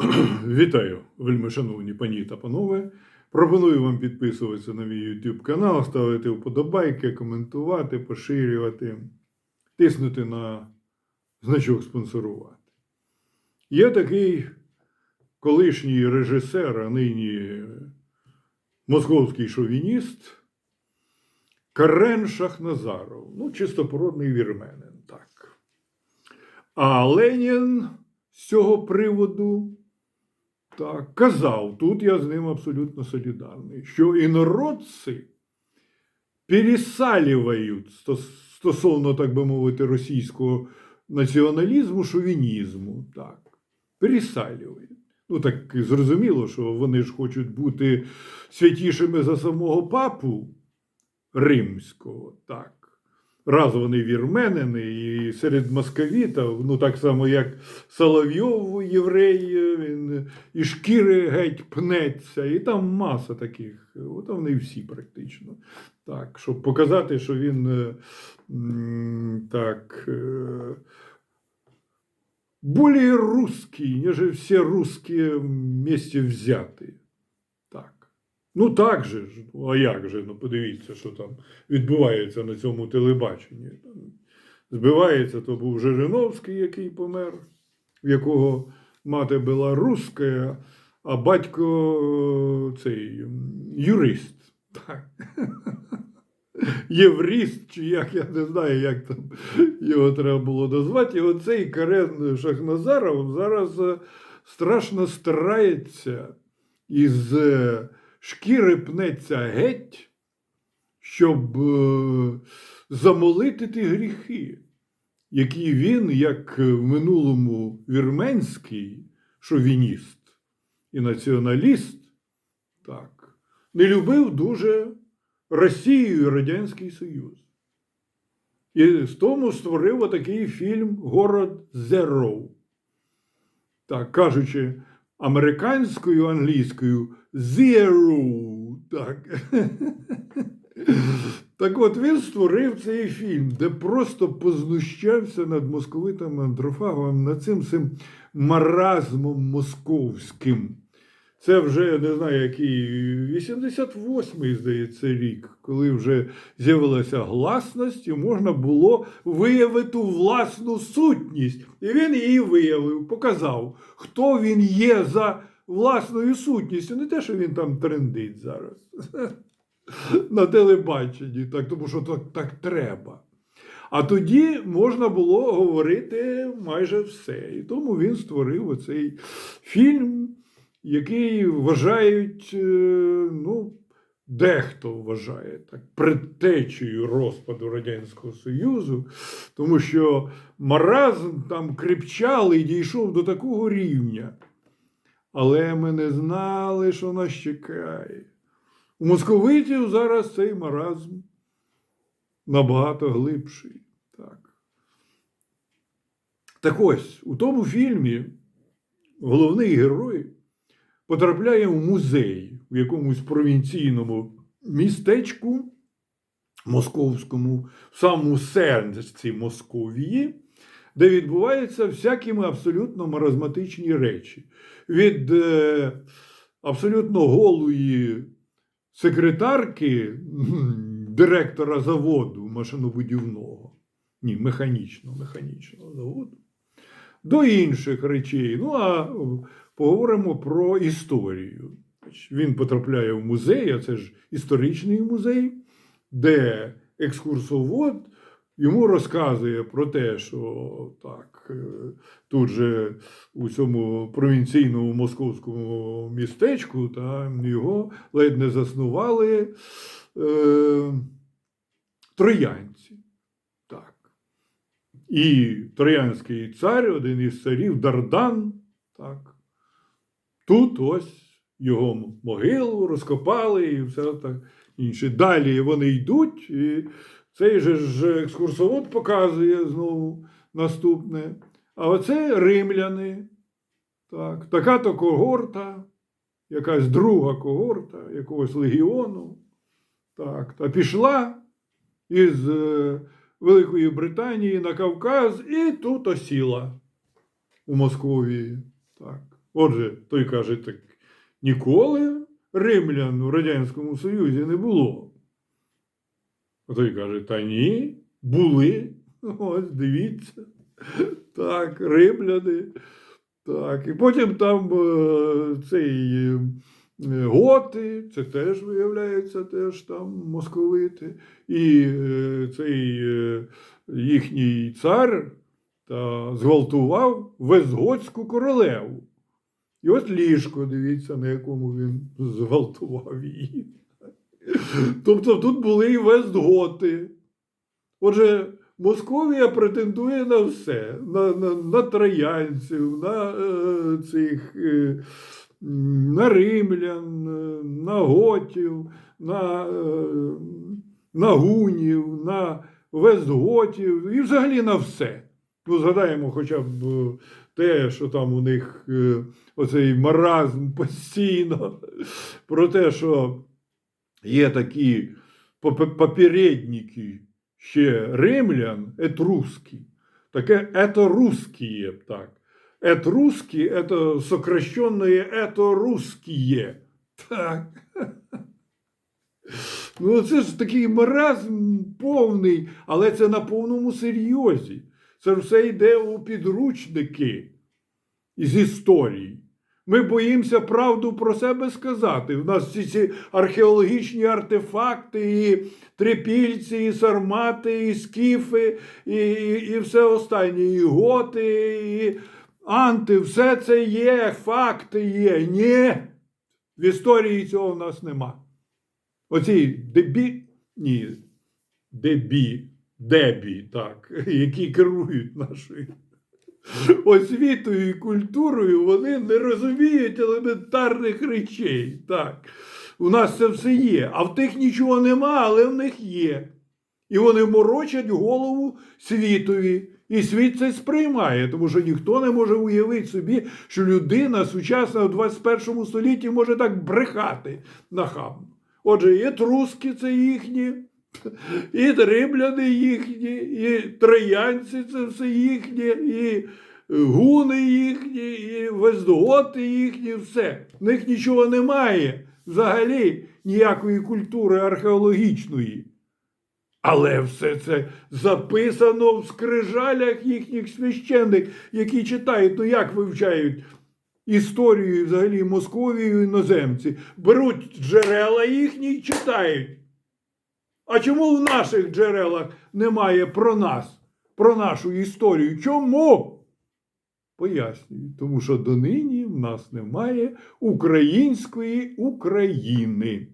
Вітаю, вельми шановні пані та панове. Пропоную вам підписуватися на мій YouTube канал, ставити вподобайки, коментувати, поширювати, тиснути на значок спонсорувати. Є такий колишній режисер, а нині московський шовініст Карен Шахназаров. Ну, чистопородний вірменин, так. А Ленін з цього приводу так, казав, тут я з ним абсолютно солідарний, що інородці пересалюють стосовно, так би мовити, російського націоналізму, шовінізму. Так, пересалюють. Ну, так зрозуміло, що вони ж хочуть бути святішими за самого папу римського. Так. Раз вони вірменини, і серед московітів, ну так само, як Соловйов, єврей, він і шкіри геть пнеться, і там маса таких. От вони всі практично. Так, щоб показати, що він е, так. е, более русский, ніж всі русські вместе взяті. Ну так же ж, а як же? Ну подивіться, що там відбувається на цьому телебаченні. Збивається, то був Жириновський, який помер, в якого мати була руська, а батько е, цей юрист. Так. Євріст, чи як я не знаю, як там його треба було назвати. І оцей Карен Шахназаров зараз е, страшно старається із е, шкіри пнеться геть, щоб е, замолити гріхи, які він, як в минулому вірменський шовініст і націоналіст, так, не любив дуже Росію і Радянський Союз. І з тому створив отакий фільм Город Зеро. Так, кажучи американською, англійською Zero. Так. так от він створив цей фільм, де просто познущався над московитом Андрофагом, над цим цим маразмом московським. Це вже не знаю, який 88-й, здається, рік, коли вже з'явилася гласність, і можна було виявити власну сутність. І він її виявив, показав, хто він є за власною сутністю. Не те, що він там трендить зараз на телебаченні, так, тому що так, так треба. А тоді можна було говорити майже все. І тому він створив оцей фільм, який вважають, е, ну, дехто вважає так, предтечею розпаду Радянського Союзу, тому що маразм там крепчав і дійшов до такого рівня. Але ми не знали, що нас чекає. У московитів зараз цей маразм набагато глибший. Так. Так ось, у тому фільмі головний герой потрапляє в музей в якомусь провінційному містечку московському, в самому серці Московії, де відбуваються всякими абсолютно маразматичні речі. Від е, абсолютно голої секретарки директора заводу машинобудівного, ні, механічного, механічного заводу, до інших речей. Ну, а поговоримо про історію. Він потрапляє в музей, а це ж історичний музей, де екскурсовод йому розказує про те, що так, е, тут же у цьому провінційному московському містечку та його ледь не заснували е, троянці. Так. І троянський цар, один із царів Дардан, так, тут ось його могилу розкопали і все так інше. Далі вони йдуть, і цей же ж екскурсовод показує знову наступне. А оце римляни, так, така-то когорта, якась друга когорта якогось легіону. Так, та пішла із е, Великої Британії на Кавказ і тут осіла у Московії. Так. Отже, той каже, так ніколи римлян в Радянському Союзі не було. А той каже, та ні, були. Ось дивіться. Так, римляни. Так. І потім там е, цей е, готи, це теж виявляється, теж там московити. І е, цей їхній цар та зґвалтував Вестготську королеву. І от ліжко, дивіться, на якому він зґвалтував її. Тобто тут були і Вестготи. Отже, Московія претендує на все: на, на, на троянців, на е, цих. Е, на римлян, е, на готів, на, е, на гунів, на вестготів і взагалі на все. Ну, згадаємо хоча б е, те, що там у них е, оцей маразм постійно, про те, що є такі поп- попередники ще римлян, етруски, таке еторусские, так. Этруски – это сокращенное «это-русские». Так. Ну, це ж такий маразм повний, але це на повному серйозі. Це все йде у підручники із історії. Ми боїмося правду про себе сказати. У нас всі ці археологічні артефакти, і трипільці, і сармати, і скіфи, і, і, і все останнє, і готи, і анти, все це є, факти є. Ні. В історії цього в нас нема. Оці дебі, ні, дебі, дебі, так, які керують нашою освітою і культурою, вони не розуміють елементарних речей. Так. У нас це все є, а в тих нічого нема, але в них є. І вони морочать голову світові. І світ це сприймає, тому що ніхто не може уявити собі, що людина сучасна в 21 столітті може так брехати нахабно. Отже, і труски це їхні, і римляни їхні, і троянці це все їхнє, і гуни їхні, і вездоти їхні, все. В них нічого немає взагалі ніякої культури археологічної. Але все це записано в скрижалях їхніх священник, які читають, ну як вивчають історію взагалі Московію іноземці. Беруть джерела їхні і читають. А чому в наших джерелах немає про нас, про нашу історію? Чому? Пояснюю, тому що донині в нас немає української України.